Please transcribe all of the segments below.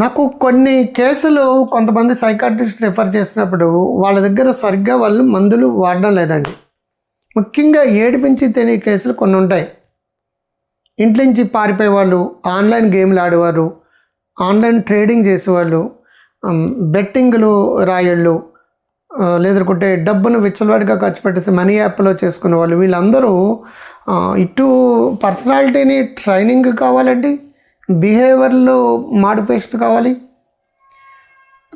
నాకు కొన్ని కేసులు కొంతమంది సైకాట్రిస్ట్ రిఫర్ చేసినప్పుడు వాళ్ళ దగ్గర సరిగ్గా వాళ్ళు మందులు వాడడం లేదండి. ముఖ్యంగా ఏడిపించి తినే కేసులు కొన్ని ఉంటాయి. ఇంట్లో నుంచి పారిపోయే వాళ్ళు ఆన్లైన్ గేమ్లు ఆడేవారు ఆన్లైన్ ట్రేడింగ్ చేసేవాళ్ళు బెట్టింగ్లు రాయళ్ళు లేదనుకుంటే డబ్బును విచ్చలవాడిగా ఖర్చు పెట్టేసి మనీ యాప్లో చేసుకునే వాళ్ళు వీళ్ళందరూ ఇటు పర్సనాలిటీని ట్రైనింగ్ కావాలండి? బిహేవియర్లో మాడిఫికేషన్ కావాలి.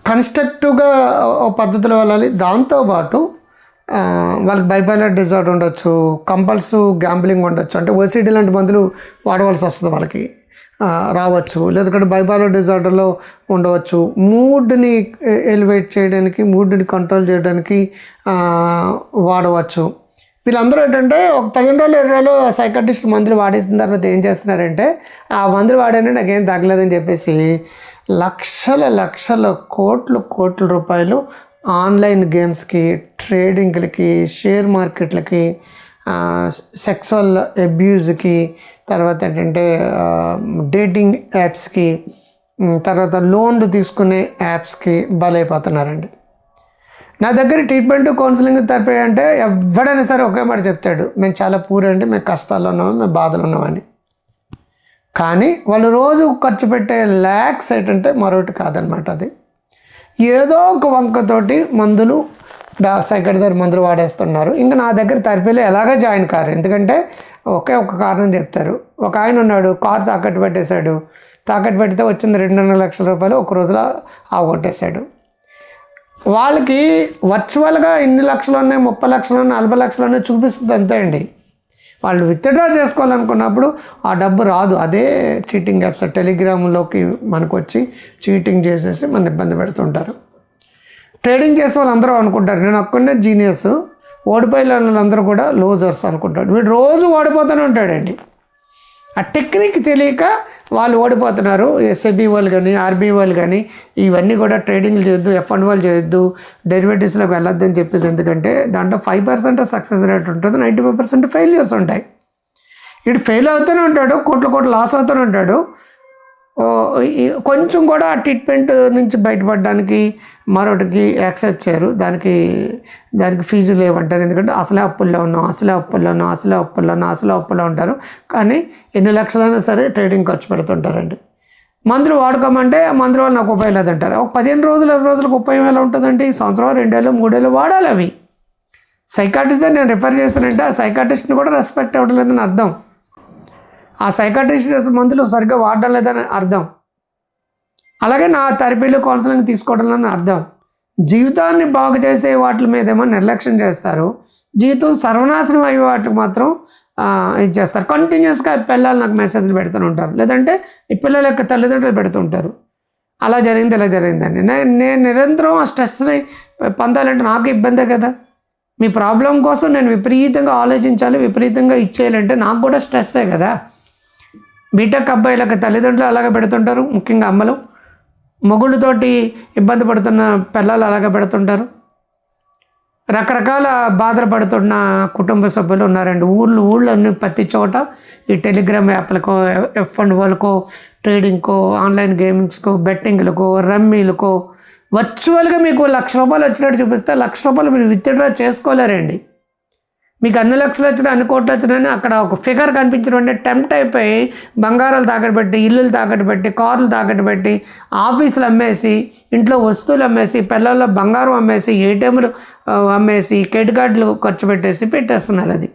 కన్స్ట్రక్టివ్గా పద్ధతిలో వెళ్ళాలి. దాంతోపాటు వాళ్ళకి బైపైలర్ డిజార్డర్ ఉండొచ్చు కంపల్స్ గ్యాంబ్లింగ్ ఉండొచ్చు. అంటే ఓసిడి లాంటి మందులు వాడవలసి వస్తుంది వాళ్ళకి రావచ్చు. లేదంటే బైపైలర్ డిజార్డర్లో ఉండవచ్చు. మూడ్ని ఎలివేట్ చేయడానికి మూడ్ని కంట్రోల్ చేయడానికి వాడవచ్చు. వీళ్ళందరూ ఏంటంటే ఒక పదిహేను రోజులు ఇరవై రోజులు సైకాటిస్ట్ మందులు వాడేసిన తర్వాత ఏం చేస్తున్నారంటే ఆ మందులు వాడానే నాకేం తగ్గలేదని చెప్పేసి లక్షల లక్షల కోట్లు కోట్ల రూపాయలు ఆన్లైన్ గేమ్స్కి ట్రేడింగ్లకి షేర్ మార్కెట్లకి సెక్సువల్ అబ్యూజ్కి తర్వాత ఏంటంటే డేటింగ్ యాప్స్కి తర్వాత లోన్లు తీసుకునే యాప్స్కి బలైపోతున్నారండి. నా దగ్గర ట్రీట్మెంట్ కౌన్సిలింగ్ థెరపీ అంటే ఎవడైనా సరే ఒకే మాట చెప్తాడు మేము చాలా పూర్ అంటే మేము కష్టాల్లో ఉన్నాము మేము బాధలు ఉన్నామని కానీ వాళ్ళు రోజు ఖర్చు పెట్టే ల్యాక్స్ ఏంటంటే మరొకటి కాదనమాట అది. ఏదో ఒక వంకతోటి మందులు డా సైకట్ దగ్గర మందులు వాడేస్తున్నారు. ఇంకా నా దగ్గర థెరపీలో ఎలాగ జాయిన్ కారు. ఎందుకంటే ఒకే ఒక కారణం చెప్తారు. ఒక ఆయన ఉన్నాడు కారు తాకట్టు పెట్టేశాడు. తాకట్టు పెడితే వచ్చింది రెండున్నర లక్షల రూపాయలు ఒక రోజులో ఆగొట్టేశాడు వాళ్ళకి వర్చువల్గా ఇన్ని లక్షలు ఉన్నాయి ముప్పై లక్షలు ఉన్నాయి నలభై లక్షలు ఉన్నాయి చూపిస్తుంది అంతే అండి. వాళ్ళు విత్డ్రా చేసుకోవాలనుకున్నప్పుడు ఆ డబ్బు రాదు. అదే చీటింగ్ యాప్స్ టెలిగ్రామ్లోకి మనకు వచ్చి చీటింగ్ చేసేసి మన ఇబ్బంది పెడుతుంటారు. ట్రేడింగ్ చేసే వాళ్ళందరూ అనుకుంటారు. నేను ఒక్కడే జీనియస్. ఓడిపోయిన వాళ్ళందరూ కూడా లోజర్స్ అనుకుంటాడు వీడు రోజు ఓడిపోతూనే ఉంటాడండి. ఆ టెక్నిక్ తెలియక వాళ్ళు ఓడిపోతున్నారు. ఎస్ఎబి వాళ్ళు కానీ ఆర్బీ వాళ్ళు కానీ ఇవన్నీ కూడా ట్రేడింగ్లు చేయొద్దు ఎఫ్ అండ్ వాళ్ళు చేయొద్దు డెరివేటివ్స్లోకి వెళ్ళొద్దని చెప్పేది ఎందుకంటే దాంట్లో ఫైవ్ పర్సెంట్ సక్సెస్ రేట్ ఉంటుంది నైంటీ ఫైవ్ పర్సెంట్ ఫెయిల్యూర్స్ ఉంటాయి. ఇటు ఫెయిల్ అవుతూనే ఉంటాడు కోట్ల కోట్లు లాస్ అవుతూనే ఉంటాడు. కొంచెం కూడా ఆ ట్రీట్మెంట్ నుంచి బయటపడడానికి మరొకటికి యాక్సెప్ట్ చేయరు. దానికి దానికి ఫీజు లేవంటారు. ఎందుకంటే అసలే అప్పుల్లో ఉన్నాం అసలే అప్పుల్లో ఉన్నాం అసలే అప్పుల్లో ఉన్నాం అసలే అప్పుల్లో ఉంటారు. కానీ ఎన్ని లక్షలైనా సరే ట్రేడింగ్ ఖర్చు పెడుతుంటారండి. మందులు వాడుకోమంటే ఆ మందుల వల్ల నాకు ఉపయోగం లేదంటారు. ఒక పదిహేను రోజులు ఇరవై రోజులకు ఉపయోగం ఎలా ఉంటుందండి? సంవత్సరం రెండేళ్ళు మూడేళ్ళు వాడాలి అవి. సైకాటిస్ట్ నేను రిఫర్ చేస్తానంటే ఆ సైకాటిస్ట్ని కూడా రెస్పెక్ట్ అవ్వడం లేదని అర్థం. ఆ సైకాటిస్ట్ మందులు సరిగ్గా వాడడం లేదని అర్థం. అలాగే నా థెరపీలు కౌన్సిలింగ్ తీసుకోవడం అర్థం. జీవితాన్ని బాగు చేసే వాటి మీదేమో నిర్లక్ష్యం చేస్తారు. జీవితం సర్వనాశనం అయ్యే వాటికి మాత్రం ఇది చేస్తారు. కంటిన్యూస్గా పిల్లలు నాకు మెసేజ్లు పెడుతూనే ఉంటారు. లేదంటే ఈ పిల్లల యొక్క తల్లిదండ్రులు పెడుతుంటారు అలా జరిగింది ఇలా జరిగిందని నేను నేను నిరంతరం ఆ స్ట్రెస్ని పొందాలంటే నాకు ఇబ్బందే కదా. మీ ప్రాబ్లం కోసం నేను విపరీతంగా ఆలోచించాలి విపరీతంగా ఇచ్చేయాలంటే నాకు కూడా స్ట్రెస్సే కదా. బీటెక్ అబ్బాయిలకు తల్లిదండ్రులు అలాగే పెడుతుంటారు ముఖ్యంగా అమ్మలు. మొగుళ్ళతోటి ఇబ్బంది పడుతున్న పిల్లలు అలాగే పెడుతుంటారు? రకరకాల బాధలు పడుతున్న కుటుంబ సభ్యులు ఉన్నారండి. ఊళ్ళు ఊళ్ళన్నీ ప్రతి చోట ఈ టెలిగ్రామ్ యాప్లకో ఎఫ్ అండ్ వాళ్ళకో ట్రేడింగ్కో ఆన్లైన్ గేమింగ్స్కో బెట్టింగ్లకో రమ్మీలకో వర్చువల్గా మీకు లక్ష రూపాయలు వచ్చినట్టు చూపిస్తే లక్ష రూపాయలు మీరు విత్డ్రా చేసుకోలేరండి. మీకు అన్ని లక్షలు వచ్చినా అన్ని కోట్లు వచ్చినాయని అక్కడ ఒక ఫిగర్ కనిపించడం అంటే టెంప్ట్ అయిపోయి బంగారాలు తాకట్టు పెట్టి ఇల్లులు తాకట్టు పెట్టి కార్లు తాకట్టు పెట్టి ఆఫీసులు అమ్మేసి ఇంట్లో వస్తువులు అమ్మేసి పిల్లల్లో బంగారం అమ్మేసి ఏటీఎంలు అమ్మేసి క్రెడిట్ కార్డులు ఖర్చు పెట్టేసి పెట్టేస్తున్నారు అది.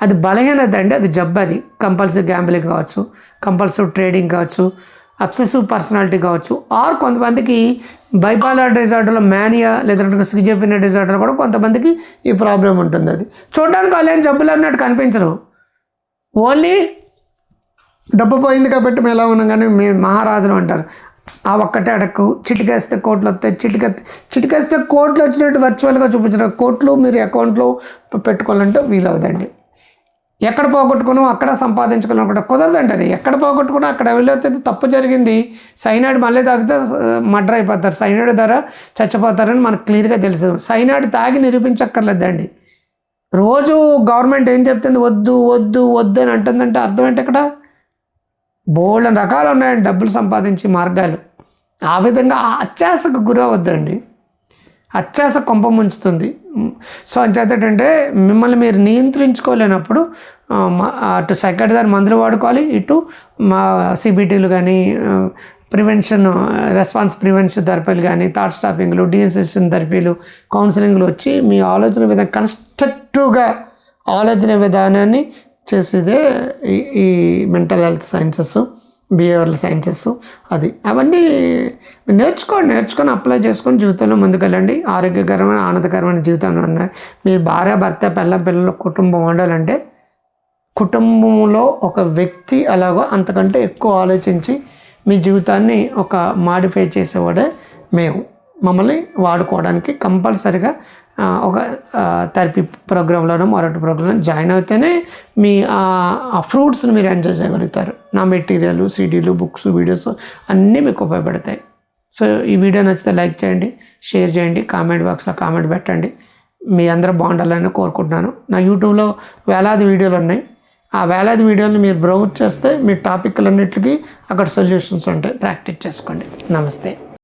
అది బలహీనత అండి అది జబ్బు అది. కంపల్సరీ గ్యాంబ్లింగ్ కావచ్చు కంపల్సరీ ట్రేడింగ్ కావచ్చు అబ్సెసివ్ పర్సనాలిటీ కావచ్చు. ఆర్ కొంతమందికి బైపాలర్ డిజార్డర్లో మేనియా లేదంటే స్కిజోఫినియా డిజార్డర్లో కూడా కొంతమందికి ఈ ప్రాబ్లం ఉంటుంది అది. చూడడానికి వాళ్ళు ఏం జబ్బులు అన్నట్టు కనిపించరు. ఓన్లీ డబ్బు పోయింది కాబట్టి మేము ఎలా ఉన్నాం కానీ మేము మహారాజులు అంటారు. ఆ ఒక్కటే అడక్కు. చిటికేస్తే కోట్లు వస్తాయి. చిటికే చిటికేస్తే కోట్లు వచ్చినట్టు వర్చువల్గా చూపించడం కోట్లు మీరు అకౌంట్లో పెట్టుకోవాలంటే వీలవుదండి. ఎక్కడ పోగొట్టుకున్నాం అక్కడ సంపాదించుకున్నాం కూడా కుదరదండి అది. ఎక్కడ పోగొట్టుకున్నా అక్కడ వెళ్ళితే తప్పు జరిగింది. సైనాడ్ మళ్ళీ తాగితే మర్డర్ అయిపోతారు. సైనాడు ధర చచ్చిపోతారని మనకు క్లియర్గా తెలుసు. సైనాడు తాగి నిరూపించక్కర్లేదండి. రోజు గవర్నమెంట్ ఏం చెప్తుంది? వద్దు వద్దు వద్దు అని అంటుందంటే అర్థం ఏంటి ఇక్కడ? బోల్డ్ రకాలు ఉన్నాయండి డబ్బులు సంపాదించే మార్గాలు. ఆ విధంగా అత్యాసకు గురవద్దండి అత్యాస కొంప ముంచుతుంది. సో అంచేత ఏంటంటే మిమ్మల్ని మీరు నియంత్రించుకోలేనప్పుడు అటు సెక్రటరీ దాని మందులు వాడుకోవాలి ఇటు మా సిబిటీలు కానీ ప్రివెన్షన్ రెస్పాన్స్ ప్రివెన్షన్ థెరపీలు కానీ థాట్ స్టాపింగ్లు డిఎన్సెషన్ థెరపీలు కౌన్సిలింగ్లు వచ్చి మీ ఆలోచన విధానం కన్స్ట్రక్టివ్గా ఆలోచన విధానాన్ని చేసేదే ఈ ఈ mental health sciences. Behavioural sciences. అది. అవన్నీ నేర్చుకోండి నేర్చుకొని అప్లై చేసుకొని జీవితంలో ముందుకెళ్ళండి. ఆరోగ్యకరమైన ఆనందకరమైన జీవితంలో ఉండాలి మీరు భార్య భర్త పిల్ల పిల్లల కుటుంబం ఉండాలంటే కుటుంబంలో ఒక వ్యక్తి అలాగో అంతకంటే ఎక్కువ ఆలోచించి మీ జీవితాన్ని ఒక మాడిఫై చేసేవాడే మేము. మమ్మల్ని వాడుకోవడానికి కంపల్సరిగా ఒక థెరపీ ప్రోగ్రాంలోనో మరొకటి ప్రోగ్రాంలో జాయిన్ అయితేనే మీ ఆ ఫ్రూట్స్ని మీరు ఎంజాయ్ చేయగలుగుతారు. నా మెటీరియల్ సీడీలు బుక్స్ వీడియోస్ అన్నీ మీకు ఉపయోగపడతాయి. సో ఈ వీడియో నచ్చితే లైక్ చేయండి షేర్ చేయండి కామెంట్ బాక్స్లో కామెంట్ పెట్టండి. మీ అందరూ బాగుండాలని కోరుకుంటున్నాను. నా యూట్యూబ్లో వేలాది వీడియోలు ఉన్నాయి. ఆ వేలాది వీడియోలు మీరు బ్రౌజ్ చేస్తే మీ టాపిక్లన్నిటికీ అక్కడ సొల్యూషన్స్ ఉంటాయి. ప్రాక్టీస్ చేసుకోండి. నమస్తే.